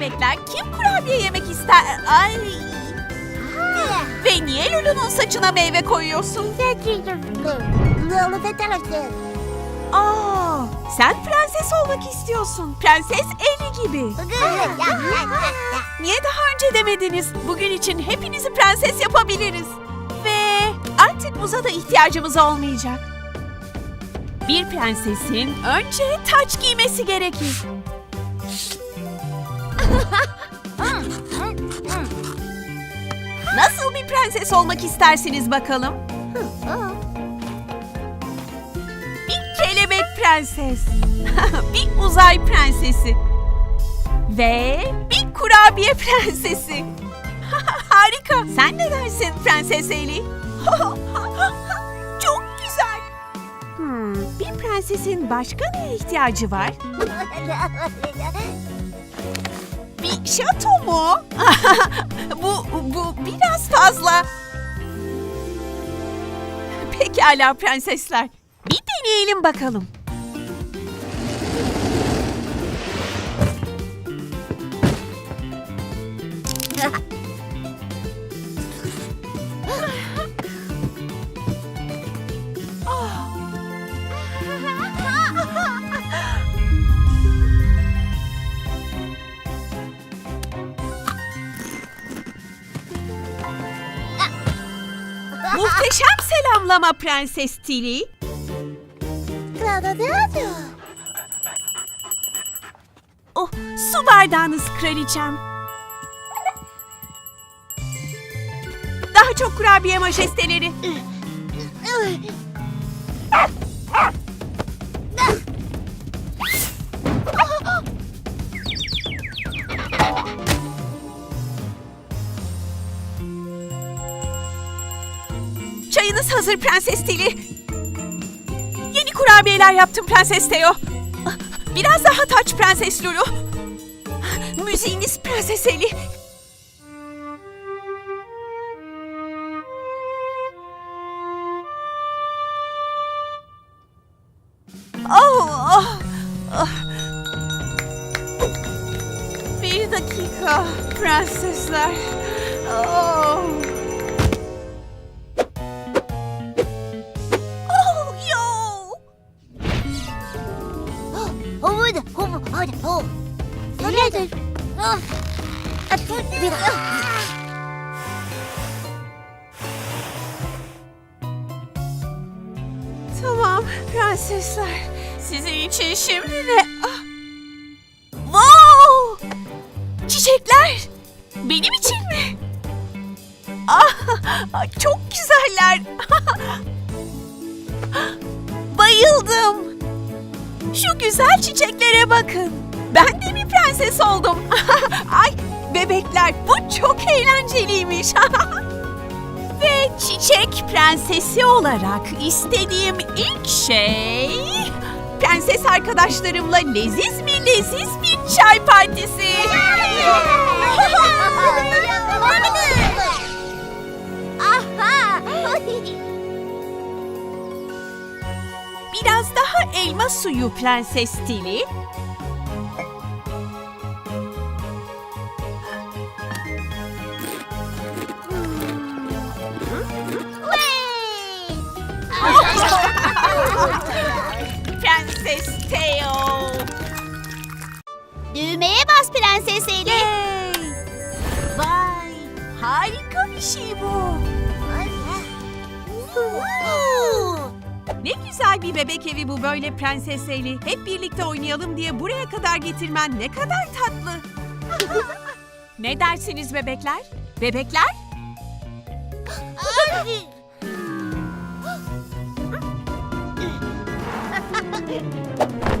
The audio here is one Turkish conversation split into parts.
bebekler kim kurabiye yemek ister? Ay. Ve niye Lulu'nun saçına meyve koyuyorsun? Aa, sen prenses olmak istiyorsun. Prenses Ellie gibi. Niye daha önce demediniz? Bugün için hepinizi prenses yapabiliriz. Ve artık buza da ihtiyacımız olmayacak. Bir prensesin önce taç giymesi gerekir. Nasıl bir prenses olmak istersiniz bakalım? Bir kelebek prenses. bir uzay prensesi. Ve bir kurabiye prensesi. Harika. Sen ne dersin Prenses Eli? Çok güzel. Hmm, bir prensesin başka neye ihtiyacı var? Bir şato mu? bu, bu biraz fazla. Pekala prensesler. Bir deneyelim bakalım. Selamlama Prenses Tilly. Oh, su bardağınız kraliçem. Daha çok kurabiye majesteleri. Hazır Prenses Tilly. Yeni kurabiyeler yaptım Prenses Teo. Biraz daha taç Prenses Lulu. Müziğiniz Prenses Eli. Oh, oh, oh. Bir dakika prensesler. Oh, Tamam prensesler. Sizin için şimdi de... Ah. Wow! Çiçekler. Benim için mi? Ah, çok güzeller. Bayıldım. Şu güzel çiçeklere bakın. Ben de bir prenses oldum. Ay bebekler bu çok eğlenceliymiş. Ve çiçek prensesi olarak istediğim ilk şey... Prenses arkadaşlarımla leziz mi leziz bir çay partisi. Biraz daha elma suyu prenses Tilly. Prenses Teo. Düğmeye bas Prenses Eli. Vay! Harika bir şey bu. Ne güzel bir bebek evi bu böyle Prenses Eli. Hep birlikte oynayalım diye buraya kadar getirmen ne kadar tatlı. ne dersiniz bebekler? Bebekler? Oh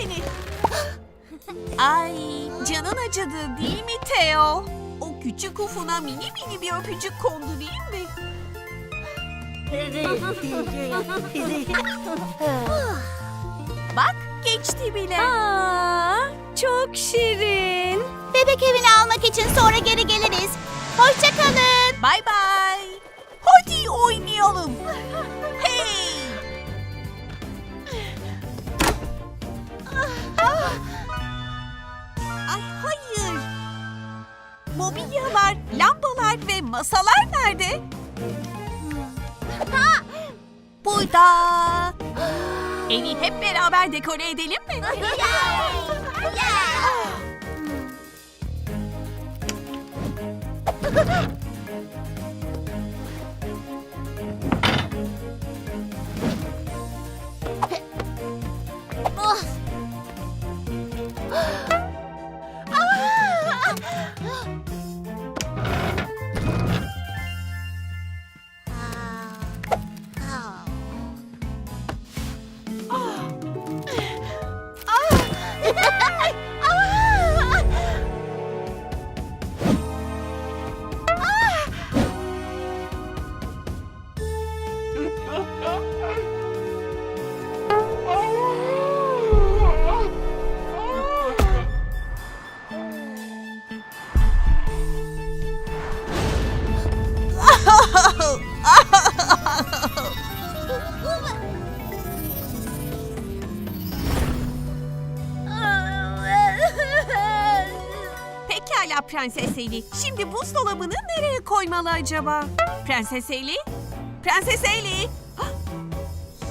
seni. Ay, canın acıdı değil mi Teo? O küçük ufuna mini mini bir öpücük kondurayım mı? Bak, geçti bile. Aa, çok şirin. Bebek evi sonra geri geliriz. Hoşçakalın. Bay bay. Hadi oynayalım. Mobilyalar, lambalar ve masalar nerede? Ha! Burada. Evi hep beraber dekore edelim mi? Pekala Şimdi buzdolabını nereye koymalı acaba? Prenses Eli? Prenses Eli?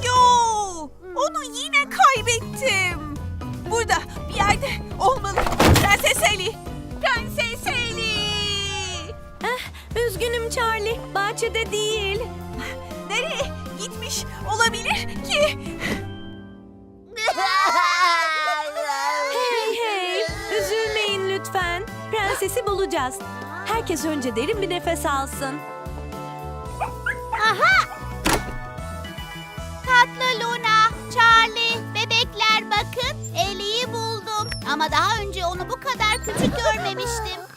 Yo! Onu yine kaybettim. Burada bir yerde olmalı. Prenses Eli! Prenses Eli! Üzgünüm Charlie, bahçede değil. Nereye gitmiş olabilir ki? Hey hey, üzülmeyin lütfen. Prensesi bulacağız. Herkes önce derin bir nefes alsın. Tatlı Luna, Charlie, bebekler bakın. Eli'yi buldum. Ama daha önce onu bu kadar küçük görmemiştim.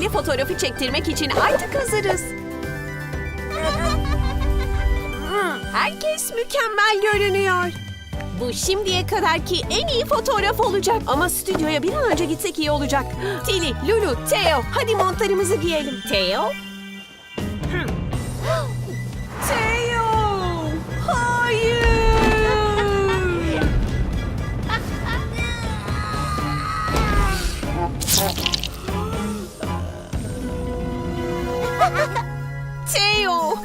Aile fotoğrafı çektirmek için artık hazırız. Herkes mükemmel görünüyor. Bu şimdiye kadarki en iyi fotoğraf olacak. Ama stüdyoya bir an önce gitsek iyi olacak. Tili, Lulu, Theo, hadi montlarımızı giyelim. Theo?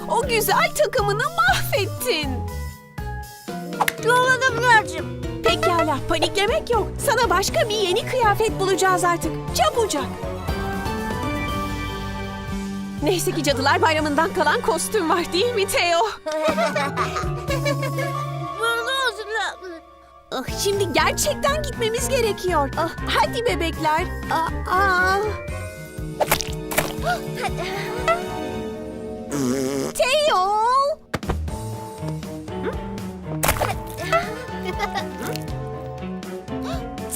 O güzel takımını mahvettin. Yolladım Pekala, paniklemek yok. Sana başka bir yeni kıyafet bulacağız artık. Çabucak. Neyse ki Cadılar Bayramı'ndan kalan kostüm var değil mi Theo? Ah, şimdi gerçekten gitmemiz gerekiyor. Ah, hadi bebekler. Ah, ah. Theo!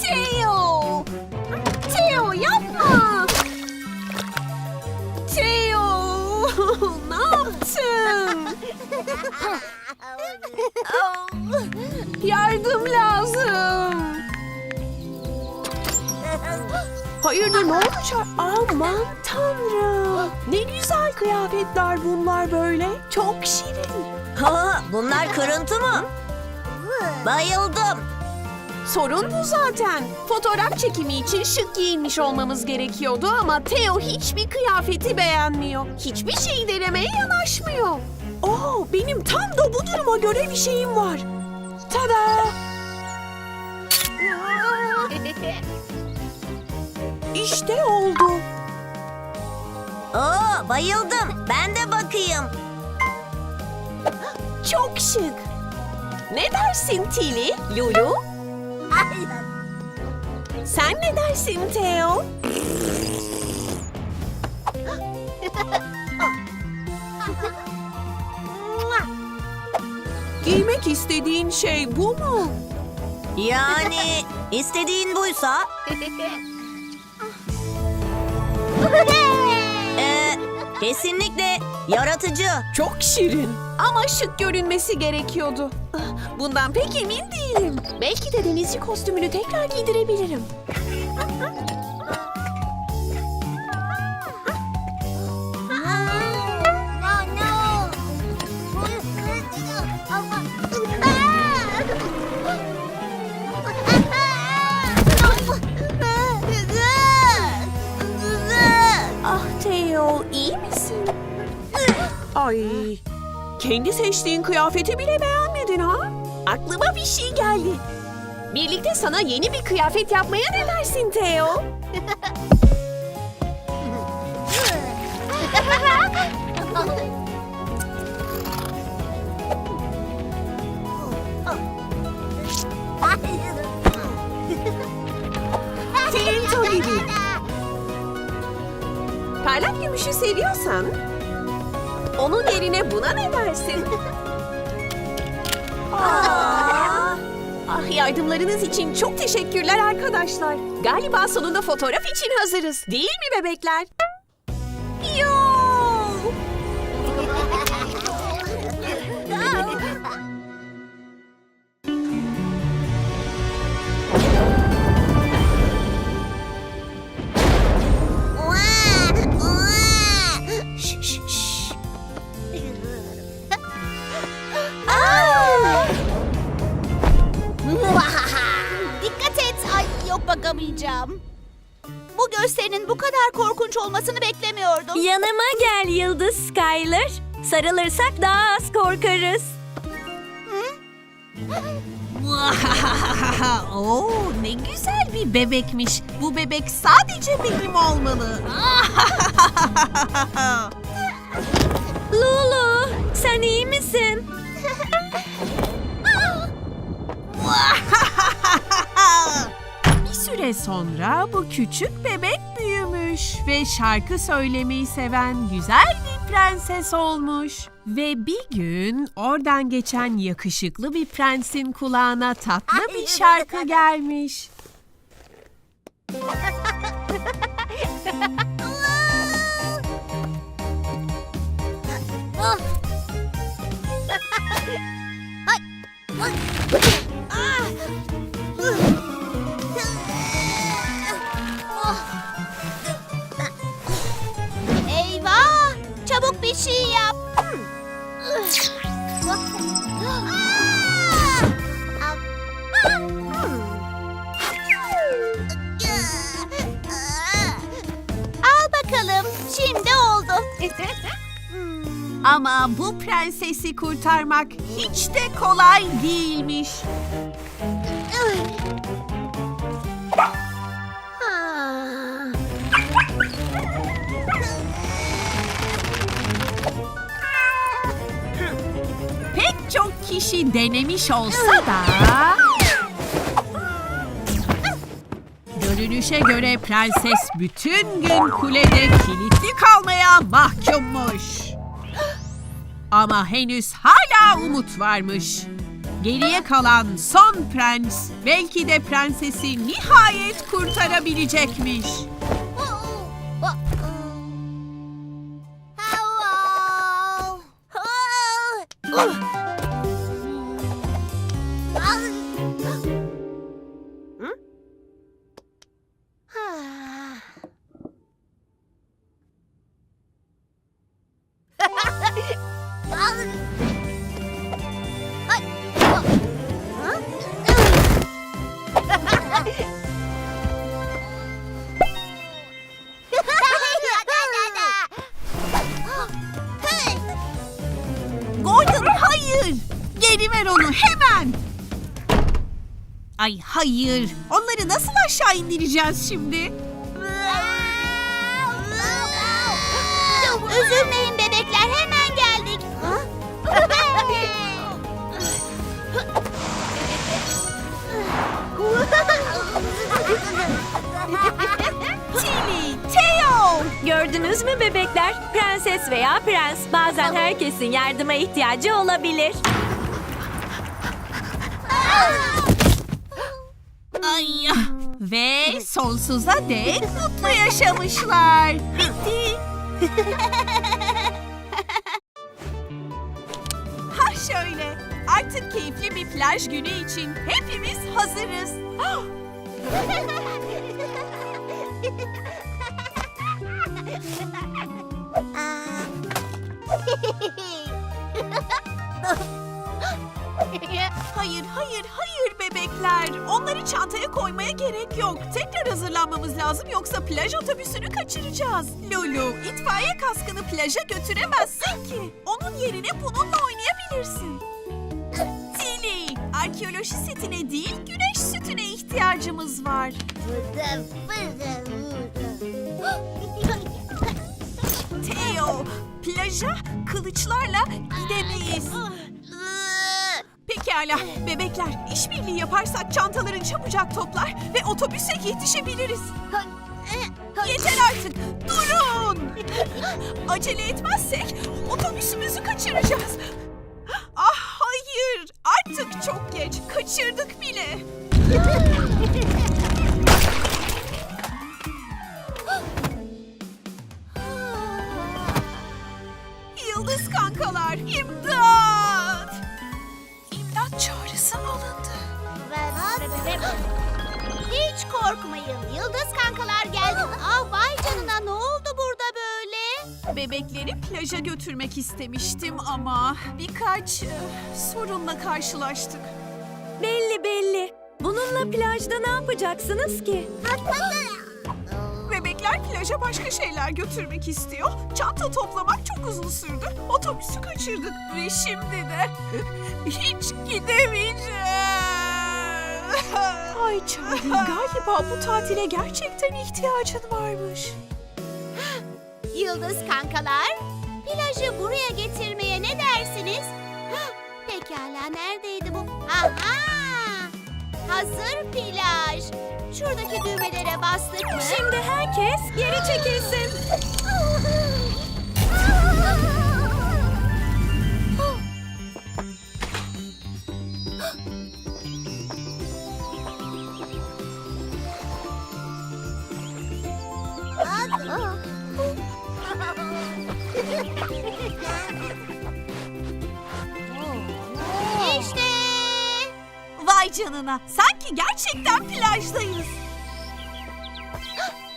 Theo! Theo yapma! Theo! ne yaptın? Yardım lazım. Hayırdır ne oldu Çar- Aman tanrım. Ne güzel kıyafetler bunlar böyle. Çok şirin. ha, bunlar kırıntı mı? Bayıldım. Sorun bu zaten. Fotoğraf çekimi için şık giyinmiş olmamız gerekiyordu ama Theo hiçbir kıyafeti beğenmiyor. Hiçbir şeyi denemeye yanaşmıyor. Oo, benim tam da bu duruma göre bir şeyim var. Tada! İşte oldu. Oo, bayıldım. Ben de bakayım. Çok şık. Ne dersin Tili, Lulu? Sen ne dersin Teo? Giymek istediğin şey bu mu? Yani istediğin buysa kesinlikle yaratıcı. Çok şirin ama şık görünmesi gerekiyordu. Bundan pek emin değilim. Belki de denizci kostümünü tekrar giydirebilirim. Ay, kendi seçtiğin kıyafeti bile beğenmedin ha? Aklıma bir şey geldi. Birlikte sana yeni bir kıyafet yapmaya ne dersin Theo? Filinto gibi. Parlak gümüşü seviyorsan onun yerine buna ne dersin? Aa! Ah yardımlarınız için çok teşekkürler arkadaşlar. Galiba sonunda fotoğraf için hazırız. Değil mi bebekler? Yo! Yok bakamayacağım. Bu gösterinin bu kadar korkunç olmasını beklemiyordum. Yanıma gel Yıldız Skyler. Sarılırsak daha az korkarız. Oo, ne güzel bir bebekmiş. Bu bebek sadece benim olmalı. Lulu, sen iyi misin? Süre sonra bu küçük bebek büyümüş ve şarkı söylemeyi seven güzel bir prenses olmuş. Ve bir gün oradan geçen yakışıklı bir prensin kulağına tatlı bir şarkı gelmiş. Ama bu prensesi kurtarmak hiç de kolay değilmiş. Pek çok kişi denemiş olsa da... Görünüşe göre prenses bütün gün kulede kilitli kalmaya mahkummuş. Ama henüz hala umut varmış. Geriye kalan son prens belki de prensesi nihayet kurtarabilecekmiş. Hayır! Geri ver onu hemen! Ay hayır! Onları nasıl aşağı indireceğiz şimdi? Gördünüz mü bebekler? Prenses veya prens bazen herkesin yardıma ihtiyacı olabilir. Ay ya. Ve sonsuza dek mutlu yaşamışlar. Bitti. ha şöyle. Artık keyifli bir plaj günü için hepimiz hazırız. Hayır, hayır, hayır bebekler. Onları çantaya koymaya gerek yok. Tekrar hazırlanmamız lazım yoksa plaj otobüsünü kaçıracağız. Lulu, itfaiye kaskını plaja götüremezsin ki. Onun yerine bununla oynayabilirsin. Tilly, arkeoloji setine değil güneş sütüne ihtiyacımız var. Theo, plaja kılıçlarla gidemeyiz. Pekala bebekler işbirliği yaparsak çantaları çabucak toplar ve otobüse yetişebiliriz. Yeter artık durun. Acele etmezsek otobüsümüzü kaçıracağız. Ah hayır artık çok geç kaçırdık bile. İstemiştim ama birkaç eh, sorunla karşılaştık. Belli belli. Bununla plajda ne yapacaksınız ki? Bebekler plaja başka şeyler götürmek istiyor. Çanta toplamak çok uzun sürdü. Otobüsü kaçırdık ve şimdi de hiç gidemeyeceğim. Ay Charlie galiba bu tatile gerçekten ihtiyacın varmış. Yıldız kankalar, plajı buraya getirmeye ne dersiniz? Hah, Pekala, neredeydi bu? Aha! Hazır plaj. Şuradaki düğmelere bastık mı? Şimdi herkes geri çekilsin. Canına sanki gerçekten plajdayız.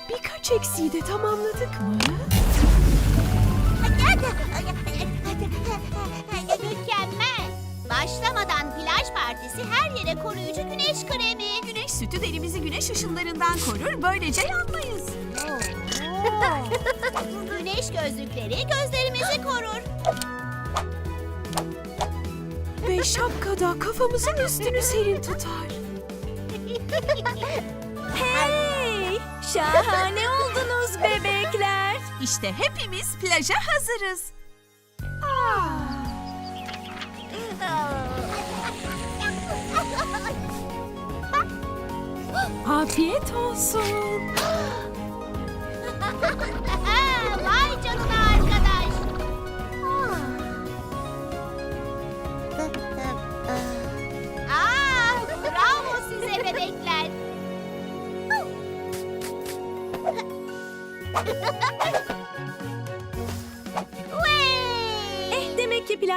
Birkaç eksiği de tamamladık mı? Mükemmel. Başlamadan plaj partisi her yere koruyucu güneş kremi. Güneş sütü derimizi güneş ışınlarından korur böylece yanmayız. güneş gözlükleri gözlerimizi korur. Ve şapkada kafamızın üstünü serin tutar. Hey! Şahane oldunuz bebekler. İşte hepimiz plaja hazırız. Afiyet olsun. Vay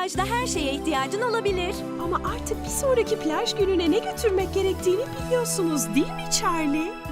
plajda her şeye ihtiyacın olabilir. Ama artık bir sonraki plaj gününe ne götürmek gerektiğini biliyorsunuz değil mi Charlie?